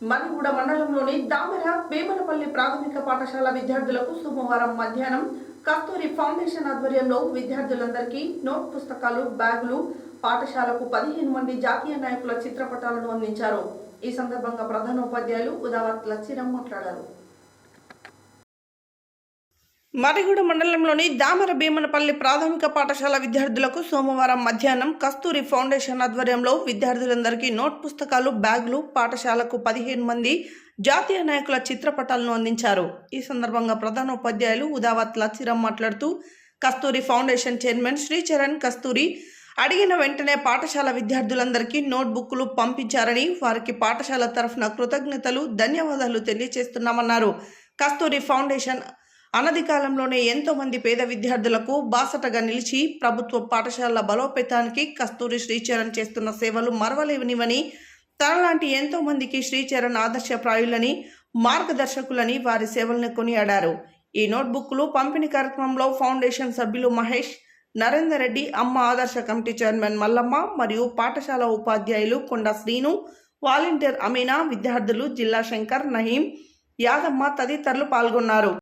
మరిగూడ మండలంలోని దామెర వేమలపల్లి ప్రాథమిక పాఠశాల విద్యార్థులకు సోమవారం మధ్యాహ్నం కస్తూరి ఫౌండేషన్ ఆధ్వర్యంలో విద్యార్థులందరికీ నోట్ పుస్తకాలు బ్యాగులు పాఠశాలకు పదిహేను మంది జాతీయ నాయకుల చిత్రపటాలను అందించారు. ఈ సందర్భంగా ప్రధానోపాధ్యాయులు ఉదావత్ లచ్చిరం మాట్లాడారు. మరిగూడ మండలంలోని దామర భీమనపల్లి ప్రాథమిక పాఠశాల విద్యార్థులకు సోమవారం మధ్యాహ్నం కస్తూరి ఫౌండేషన్ ఆధ్వర్యంలో విద్యార్థులందరికీ నోట్ పుస్తకాలు బ్యాగులు పాఠశాలకు పదిహేను మంది జాతీయ నాయకుల చిత్రపటాలను అందించారు. ఈ సందర్భంగా ప్రధానోపాధ్యాయులు ఉదావత్ లచ్చిరం మాట్లాడుతూ కస్తూరి ఫౌండేషన్ చైర్మన్ శ్రీచరణ్ కస్తూరి అడిగిన వెంటనే పాఠశాల విద్యార్థులందరికీ నోట్బుక్లు పంపించారని వారికి పాఠశాల తరఫున కృతజ్ఞతలు ధన్యవాదాలు తెలియజేస్తున్నామన్నారు. కస్తూరి ఫౌండేషన్ అనది కాలంలోనే ఎంతో మంది పేద విద్యార్థులకు బాసటగా నిలిచి ప్రభుత్వ పాఠశాలల బలోపేతానికి కస్తూరి శ్రీచరణ్ చేస్తున్న సేవలు మరవలేనివని తనలాంటి ఎంతో మందికి శ్రీచరణ్ ఆదర్శప్రాయులని మార్గదర్శకులని వారి సేవలను కొనియాడారు. ఈ నోట్బుక్లు పంపిణీ కార్యక్రమంలో ఫౌండేషన్ సభ్యులు మహేష్ నరేందర్ రెడ్డి అమ్మ ఆదర్శ కమిటీ చైర్మన్ మల్లమ్మ మరియు పాఠశాల ఉపాధ్యాయులు కొండ శ్రీను వాలంటీర్ అమీనా విద్యార్థులు జిల్లా శంకర్ నహీం యాదమ్మ తదితరులు పాల్గొన్నారు.